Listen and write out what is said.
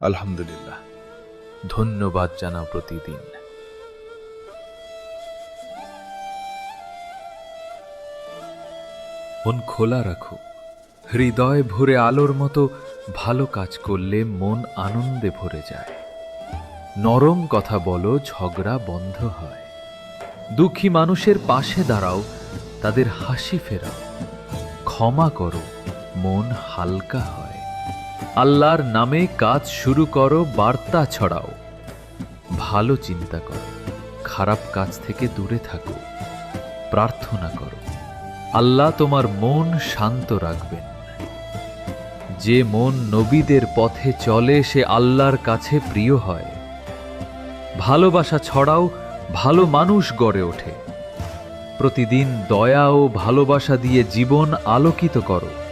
আলহামদুলিল্লাহ। ধন্যবাদ জানাও প্রতিদিন। মন খোলা রাখো। হৃদয় ভরে আলোর মতো ভালো কাজ করলে মন আনন্দে ভরে যায়। নরম কথা বলো, ঝগড়া বন্ধ হয়। দুঃখী মানুষের পাশে দাঁড়াও, তাদের হাসি ফেরাও। ক্ষমা করো, মন হালকা হয়। আল্লাহর নামে কাজ শুরু করো, বার্তা ছড়াও। ভালো চিন্তা করো, খারাপ কাজ থেকে দূরে থাকো। প্রার্থনা করো, আল্লাহ তোমার মন শান্ত রাখবেন। যে মন নবীদের পথে চলে, সে আল্লাহর কাছে প্রিয় হয়। ভালোবাসা ছড়াও, ভালো মানুষ গড়ে ওঠে। প্রতিদিন দয়া ও ভালোবাসা দিয়ে জীবন আলোকিত করো।